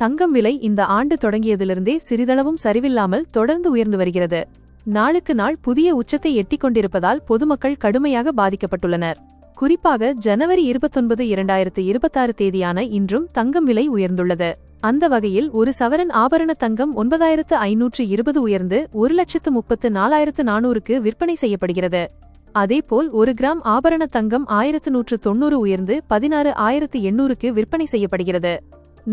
தங்கம் விலை இந்த ஆண்டு தொடங்கியதிலிருந்தே சிறிதளவும் சரிவில்லாமல் தொடர்ந்து உயர்ந்து வருகிறது. நாளுக்கு நாள் புதிய உச்சத்தை எட்டிக்கொண்டிருப்பதால் பொதுமக்கள் கடுமையாக பாதிக்கப்பட்டுள்ளனர். குறிப்பாக ஜனவரி இருபத்தொன்பது இரண்டாயிரத்து இருபத்தாறு தேதியான இன்றும் தங்கம் விலை உயர்ந்துள்ளது. அந்த வகையில் ஒரு சவரன் ஆபரண தங்கம் ஒன்பதாயிரத்து ஐநூற்று இருபது உயர்ந்து ஒரு லட்சத்து முப்பத்து நாலாயிரத்து நானூறுக்கு விற்பனை செய்யப்படுகிறது. அதேபோல் ஒரு கிராம் ஆபரண தங்கம் ஆயிரத்து நூற்று தொன்னூறு உயர்ந்து பதினாறு ஆயிரத்து எண்ணூறுக்கு விற்பனை செய்யப்படுகிறது.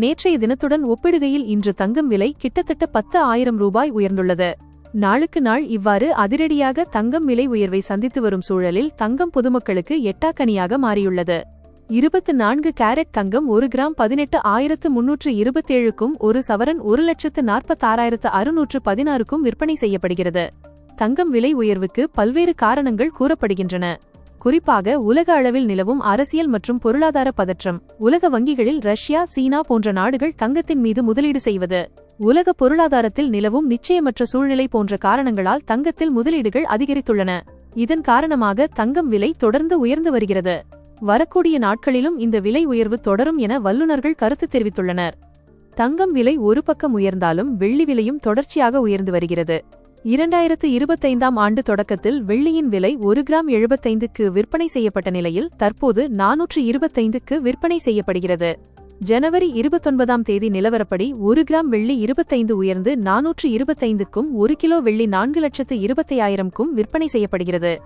நேற்றைய தினத்துடன் ஒப்பிடுகையில் இன்று தங்கம் விலை கிட்டத்தட்ட பத்து ஆயிரம் ரூபாய் உயர்ந்துள்ளது. நாளுக்கு நாள் இவ்வாறு அதிரடியாக தங்கம் விலை உயர்வை சந்தித்து வரும் சூழலில் தங்கம் பொதுமக்களுக்கு எட்டாக்கனியாக மாறியுள்ளது. இருபத்து நான்கு கேரட் தங்கம் ஒரு கிராம் பதினெட்டு ஆயிரத்து முன்னூற்று இருபத்தேழுக்கும் ஒரு சவரன் ஒரு லட்சத்து நாற்பத்தாறாயிரத்து அறுநூற்று பதினாறுக்கும் விற்பனை செய்யப்படுகிறது. தங்கம் விலை உயர்வுக்கு பல்வேறு காரணங்கள் கூறப்படுகின்றன. குறிப்பாக உலக அளவில் நிலவும் அரசியல் மற்றும் பொருளாதார பதற்றம் உலக வங்கிகளில் ரஷ்யா சீனா போன்ற நாடுகள் தங்கத்தின் மீது முதலீடு செய்வது. உலக பொருளாதாரத்தில் நிலவும் நிச்சயமற்ற சூழ்நிலை போன்ற காரணங்களால் தங்கத்தில் முதலீடுகள் அதிகரித்துள்ளன. இதன் காரணமாக தங்கம் விலை தொடர்ந்து உயர்ந்து வருகிறது. வரக்கூடிய நாட்களிலும் இந்த விலை உயர்வு தொடரும் என வல்லுநர்கள் கருத்து தெரிவித்துள்ளனர். தங்கம் விலை ஒரு பக்கம் உயர்ந்தாலும் வெள்ளி விலையும் தொடர்ச்சியாக உயர்ந்து வருகிறது. இரண்டாயிரத்து இருபத்தைந்தாம் ஆண்டு தொடக்கத்தில் வெள்ளியின் விலை ஒரு கிராம் எழுபத்தைந்துக்கு விற்பனை செய்யப்பட்ட நிலையில் தற்போது நானூற்று இருபத்தைந்துக்கு விற்பனை செய்யப்படுகிறது. ஜனவரி இருபத்தொன்பதாம் தேதி நிலவரப்படி ஒரு கிராம் வெள்ளி இருபத்தைந்து உயர்ந்து நானூற்று இருபத்தைந்துக்கும் ஒரு கிலோ வெள்ளி நான்கு லட்சத்து இருபத்தையாயிரம்க்கும் விற்பனை செய்யப்படுகிறது.